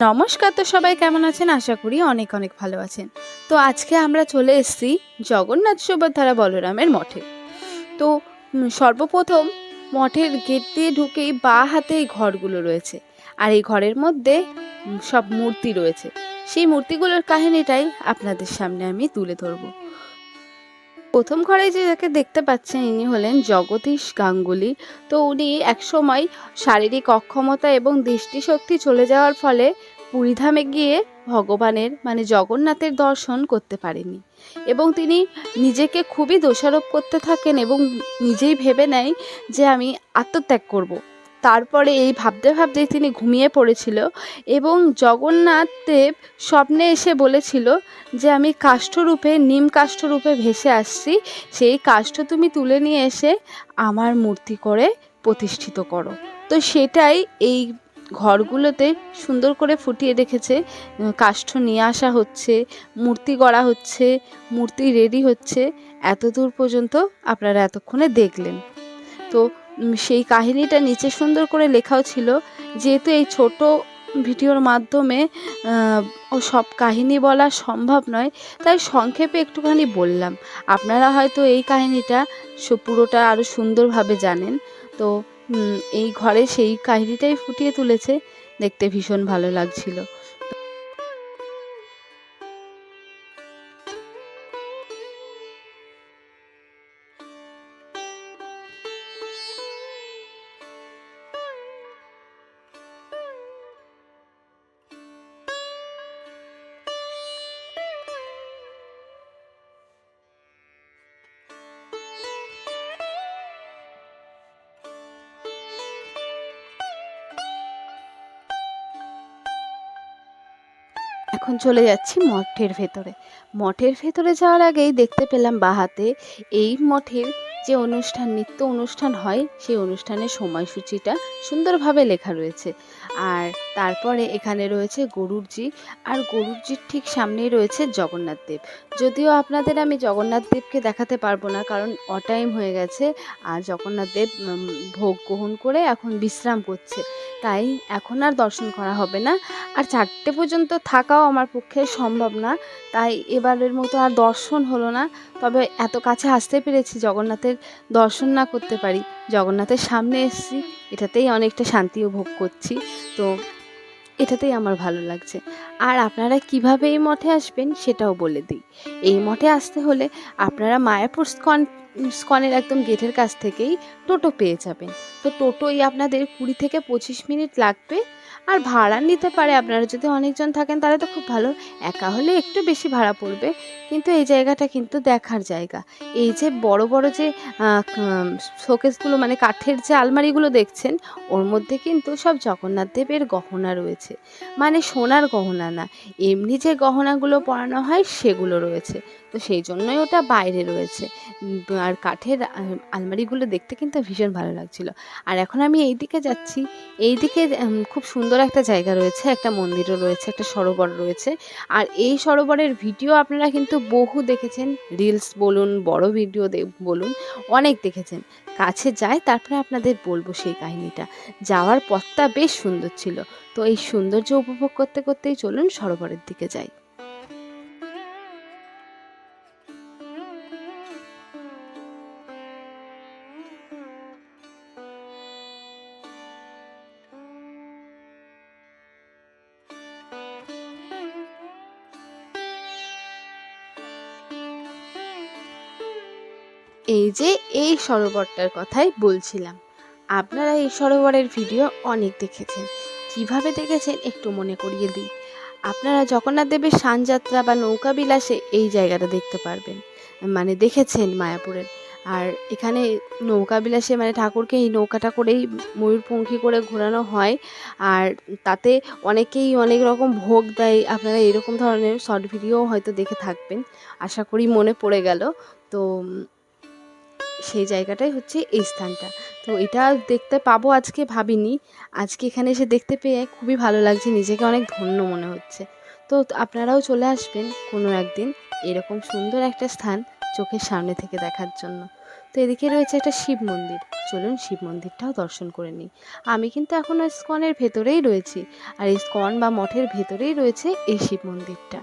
নমস্কার তো সবাই, কেমন আছেন? আশা করি অনেক অনেক ভালো আছেন। তো আজকে আমরা চলে এসেছি জগন্নাথ সুভদ্রা বলরামের মঠে। তো সর্বপ্রথম মঠের গেট দিয়ে ঢুকেই বা হাতে এই ঘরগুলো রয়েছে। আর এই ঘরের মধ্যে সব মূর্তি রয়েছে। সেই মূর্তিগুলোর কাহিনীটাই আপনাদের সামনে আমি তুলে ধরবো। প্রথম ঘরে যে যাকে দেখতে পাচ্ছেন ইনি হলেন জগদীশ গাঙ্গুলি তো উনি একসময় শারীরিক অক্ষমতা এবং দৃষ্টিশক্তি চলে যাওয়ার ফলে পুরীধামে গিয়ে ভগবানের মানে জগন্নাথের দর্শন করতে পারেনি এবং তিনি নিজেকে খুবই দোষারোপ করতে থাকেন এবং নিজেই ভেবে নেয় যে আমি আত্মত্যাগ করব। তারপরে এই ভাবতে ভাবতে তিনি ঘুমিয়ে পড়েছিল এবং জগন্নাথ দেব স্বপ্নে এসে বলেছিল যে, আমি কাষ্ঠরূপে, নিম কাষ্ঠরূপে ভেসে আসছি। সেই কাষ্ঠ তুমি তুলে নিয়ে এসে আমার মূর্তি করে প্রতিষ্ঠিত করো। তো সেটাই এই ঘরগুলোতে সুন্দর করে ফুটিয়ে রেখেছে কাষ্ঠ নিয়ে আসা হচ্ছে, মূর্তি গড়া হচ্ছে, মূর্তি রেডি হচ্ছে। এত দূর পর্যন্ত আপনারা এতক্ষণে দেখলেন। তো সেই কাহিনীটা নিচে সুন্দর করে লেখাও ছিল। যেহেতু এই ছোট ভিডিওর মাধ্যমে ও সব কাহিনী বলা সম্ভব নয়, তাই সংক্ষেপে একটুখানি বললাম। আপনারা হয়তো এই কাহিনীটা পুরোটা আরও সুন্দরভাবে জানেন। তো এই ঘরে সেই কাহিনীটাই ফুটিয়ে তুলেছে। দেখতে ভীষণ ভালো লাগছিল। এখন চলে যাচ্ছি মঠের ভেতরে। মঠের ভেতরে যাওয়ার আগেই দেখতে পেলাম বাহাতে এই মঠের যে অনুষ্ঠান, নিত্য অনুষ্ঠান হয়, সেই অনুষ্ঠানের সময়সূচিটা সুন্দরভাবে লেখা রয়েছে। আর তারপরে এখানে রয়েছে গরুরজি আর গরুরজির ঠিক সামনেই রয়েছে জগন্নাথ দেব। যদিও আপনাদের আমি জগন্নাথ দেবকে দেখাতে পারব না, কারণ অটাইম হয়ে গেছে, আর জগন্নাথ দেব ভোগ গ্রহণ করে এখন বিশ্রাম করছে। তাই এখন আর দর্শন করা হবে না। আর চারটে পর্যন্ত থাকাও আমার পক্ষে সম্ভব না। তাই এবারের মতো আর দর্শন হলো না। তবে এত কাছে আসতে পেরেছি জগন্নাথের দর্শন না করতে পারি। জগন্নাথের সামনে এসেছি, এটাতেই অনেকটা শান্তি ভোগ করছি। তো এটাতেই আমার ভালো লাগছে। আর আপনারা কীভাবে এই মঠে আসবেন সেটাও বলে দিই। এই মঠে আসতে হলে আপনারা মায়াপুর স্কন, স্কনের একদম গেটের কাছ থেকেই টোটো পেয়ে যাবেন। তো টোটোই আপনাদের কুড়ি থেকে পঁচিশ মিনিট লাগবে। আর ভাড়া নিতে পারে, আপনারা যদি অনেকজন থাকেন তাহলে তো খুব ভালো। একা হলে একটু বেশি ভাড়া পড়বে। কিন্তু এই জায়গাটা কিন্তু দেখার জায়গা। এই যে বড় বড় যে শোকেসগুলো মানে কাঠের যে আলমারিগুলো দেখছেন, ওর মধ্যে কিন্তু সব জগন্নাথ দেবের গহনা রয়েছে। মানে সোনার গহনা না, এমনি যে গহনাগুলো পরানো হয় সেগুলো রয়েছে। তো সেই জন্যই ওটা বাইরে রয়েছে। আর কাঠের আলমারিগুলো দেখতে কিন্তু ভীষণ ভালো লাগছিল। আর এখন আমি এই দিকে যাচ্ছি। এই দিকে খুব সুন্দর একটা জায়গা রয়েছে, একটা মন্দিরও রয়েছে, একটা সরোবর রয়েছে। আর এই সরোবরের ভিডিও আপনারা কিন্তু বহু দেখেছেন। রিলস বলুন, বড় ভিডিও বলুন, অনেক দেখেছেন। কাছে যায়, তারপরে আপনাদের বলব সেই কাহিনীটা। যাওয়ার পথটা বেশ সুন্দর ছিল। তো এই সৌন্দর্য উপভোগ করতে, করতেই চলুন সরোবরের দিকে যাই। এই যে এই সরোবরটার কথাই বলছিলাম। আপনারা এই সরোবরের ভিডিও অনেক দেখেছেন। কীভাবে দেখেছেন একটু মনে করিয়ে দিই। আপনারা জগন্নাথ দেবের সানযাত্রা বা নৌকা বিলাসে এই জায়গাটা দেখতে পারবেন। মানে দেখেছেন মায়াপুরের। আর এখানে নৌকা বিলাসে মানে ঠাকুরকে এই নৌকাটা করেই ময়ূরপঙ্খী করে ঘোরানো হয়। আর তাতে অনেকেই অনেক রকম ভোগ দেয়। আপনারা এরকম ধরনের শর্ট ভিডিও হয়তো দেখে থাকবেন। আশা করি মনে পড়ে গেল। তো সেই জায়গাটাই হচ্ছে এই স্থানটা। তো এটা দেখতে পাবো আজকে ভাবিনি। আজকে এখানে এসে দেখতে পেয়ে খুবই ভালো লাগছে, নিজেকে অনেক ধন্য মনে হচ্ছে। তো আপনারাও চলে আসবেন কোনো একদিন এরকম সুন্দর একটা স্থান চোখের সামনে থেকে দেখার জন্য। তো এদিকে রয়েছে একটা শিব মন্দির। চলুন শিব মন্দিরটাও দর্শন করে নিই। আমি কিন্তু এখনও ইস্কনের ভেতরেই রয়েছি। আর ইস্কন বা মঠের ভেতরেই রয়েছে এই শিব মন্দিরটা।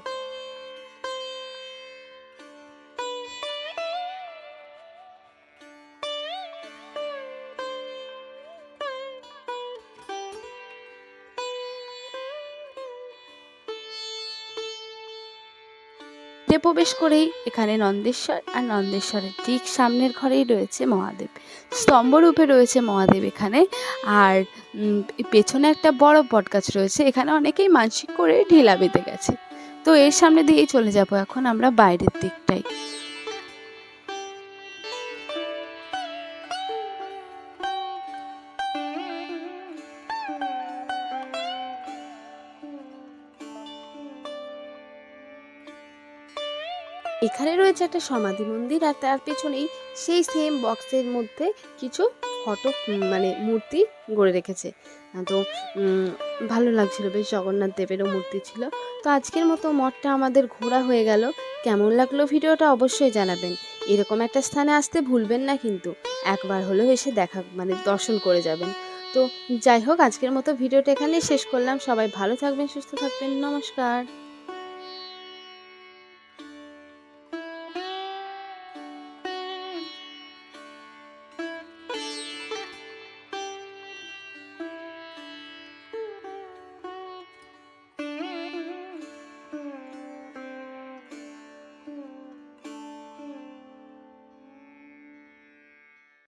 মন্দিরে প্রবেশ করেই এখানে নন্দেশ্বর আর নন্দেশ্বরের ঠিক সামনের ঘরেই রয়েছে মহাদেব। স্তম্ভরূপে রয়েছে মহাদেব এখানে। আর পেছনে একটা বড় বটগাছ রয়েছে। এখানে অনেকেই মানসিক করে ঢিলা বেঁধে গেছে। তো এর সামনে দিয়েই চলে যাব এখন আমরা বাইরের দিকটাই এখানে রয়েছে একটা সমাধি মন্দির আর তার পেছনেই সেই সেম বক্সের মধ্যে কিছু ফটো মানে মূর্তি গড়ে রেখেছে। তো ভালো লাগছিল, বেশ জগন্নাথ দেবেরও মূর্তি ছিল। তো আজকের মতো মঠটা আমাদের ঘোরা হয়ে গেল। কেমন লাগল ভিডিওটা অবশ্যই জানাবেন। এরকম একটা স্থানে আসতে ভুলবেন না কিন্তু। একবার হলেও এসে দেখা মানে দর্শন করে যাবেন। তো যাই হোক, আজকের মতো ভিডিওটা এখানেই শেষ করলাম। সবাই ভালো থাকবেন, সুস্থ থাকবেন। নমস্কার।